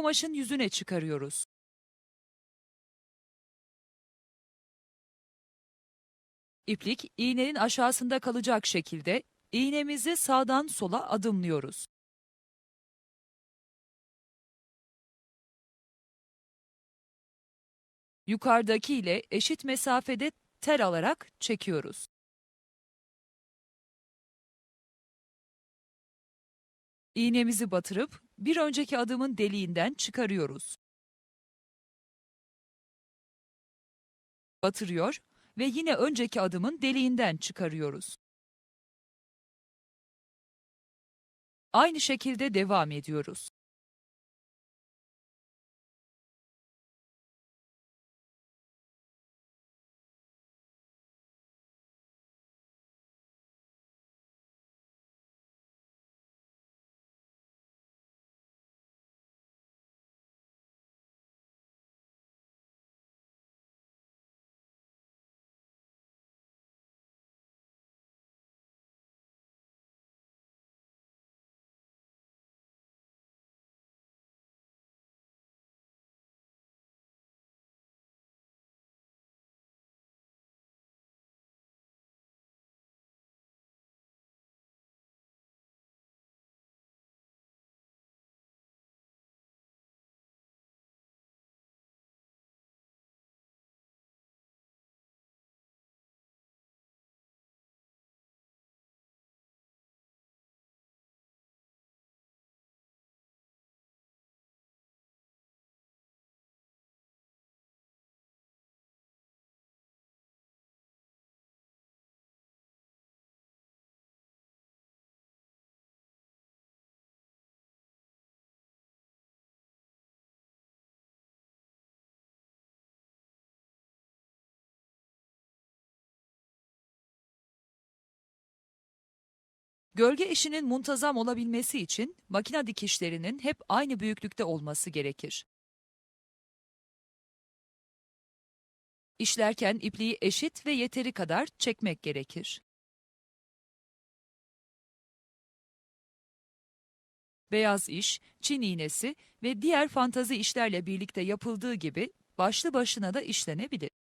kumaşın yüzüne çıkarıyoruz. İplik iğnenin aşağısında kalacak şekilde iğnemizi sağdan sola adımlıyoruz. Yukarıdaki ile eşit mesafede tel alarak çekiyoruz. İğnemizi batırıp bir önceki adımın deliğinden çıkarıyoruz. Batırıyor ve yine önceki adımın deliğinden çıkarıyoruz. Aynı şekilde devam ediyoruz. Gölge işinin muntazam olabilmesi için makine dikişlerinin hep aynı büyüklükte olması gerekir. İşlerken ipliği eşit ve yeteri kadar çekmek gerekir. Beyaz iş, Çin iğnesi ve diğer fantazi işlerle birlikte yapıldığı gibi başlı başına da işlenebilir.